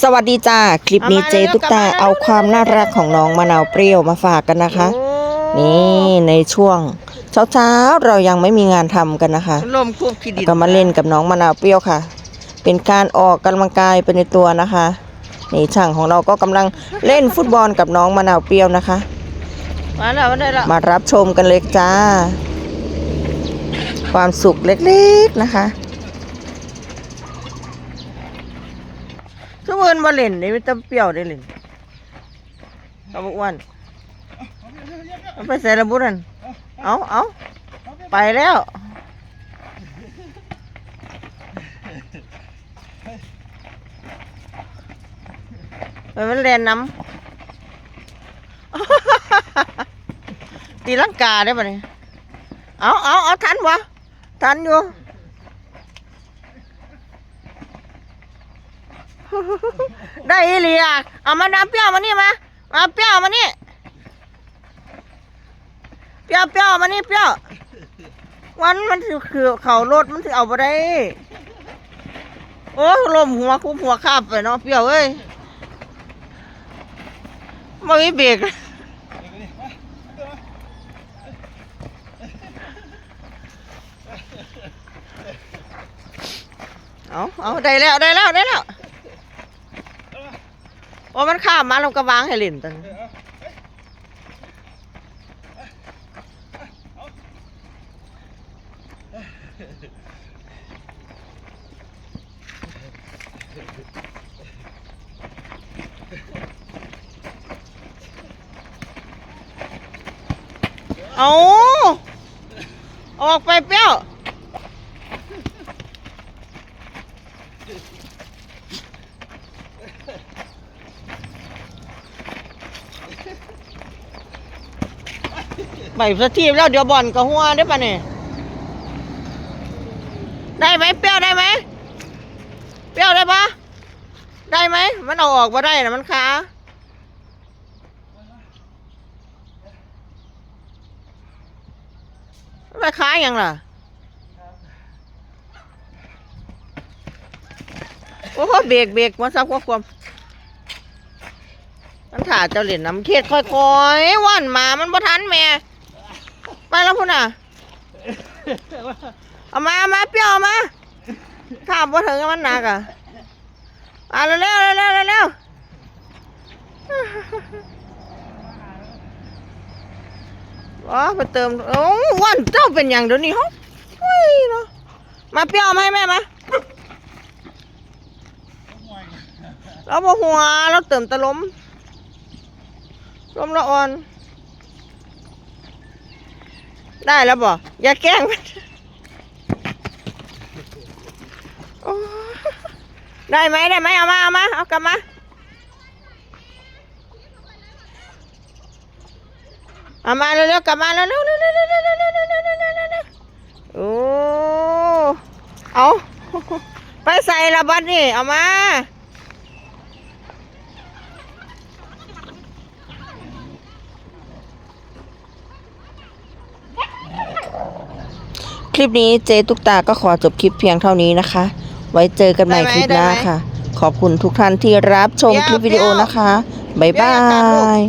สวัสดีจ้า คลิปนี้เอามาเจเร็วตุ๊กตาๆกลับมาเอาความน่ารักของน้องมะนาวเปรี้ยวมาฝากกันนะคะ นี่ในช่วงเช้าๆเรายังไม่มีงานทำกันนะคะลมควบขีดินก็มาเล่นกับน้องมะนาวเปรี้ยวค่ะ เป็นการออกกำลังกายไปในตัวนะคะนี่ช่างของเราก็กำลังเล่นฟุตบอลกับน้องมะนาวเปรี้ยวนะคะมาแล้วมาได้แล้วมารับชมกันเลยจ้า ความสุขเล็กๆนะคะ ทุกคนมาเล่นนี่ม่ต้องเปรี้ยวได้เล่นเอาบุอ้วนเอาไปใส่ระบุนันเอาเอาไปแล้วไปมันเล่นน้ำตีลังกาได้ปะเนี่ยเอาเอาเอาทันวะทันอยู่ ได้อีหลีอะเอามาน้ำเปรี้ยวมานี่มามาเปรี้ยวมานี่เปรี้ยวเปรี้ยวมานี่เปรี้ยววันมันถือคือเขารถมันถือเอาไปได้โอ้ลมหัวคุบหัวคาบไปเนาะเปรี้ยวเอ้ยไม่มีเบรกเอาเอาได้แล้วได้แล้วได้แล้ว โอ้มันข้ามมาเราก็วางให้เล่นตันเอาออกไปเปรี้ยว ไปสทีมแล้วเดี๋ยวบอลก็หัวได้ปะเนี่ยได้ไหมเปรี้ยวได้ไหมเปรี้ยวได้ปะได้ไหมมันเอาออกมาได้นะมันขาไปขาอย่างล่ะโอ้โหเบรกเบรกมาซับควบความมันถ่าเจ้าเหรียญน้ำเค็ดค่อยๆว่านมามันบ่ทันแม่ ไปแล้วพุ่นอะ เอามาเอามาเปรี้ยวเอามาข้ามบ่ถึงมันหนักอะอะเร็วเร็วเร็วเร็วเร็วอ๋อไปเติมโอ้วันเจ้าเป็นอย่างเดี๋ยวนี้ฮะเฮ้ยเนาะมาเปรี้ยวมาให้แม่มาเราบ่หัวเราเติมตะลมลมละอ่อน ได้แล้วบ่อย่าแกล้งได้ไหมได้ไหมเอามาเอามาเอากลับมาเอามาเร็วๆกลับมาเร็วๆเร็วๆเร็วๆเร็วๆเร็วๆโอ้เอาไปใส่ระบัดนี่เอามา คลิปนี้เจตุ๊กตาก็ขอจบคลิปเพียงเท่านี้นะคะ ไว้เจอกันใหม่ได้ไหมคลิปหน้าได้ไหมค่ะ ขอบคุณทุกท่านที่รับชมเปรี้ยวคลิปวิดีโอเปรี้ยวนะคะ บ๊ายเปรี้บายวอย่ากัดลูกย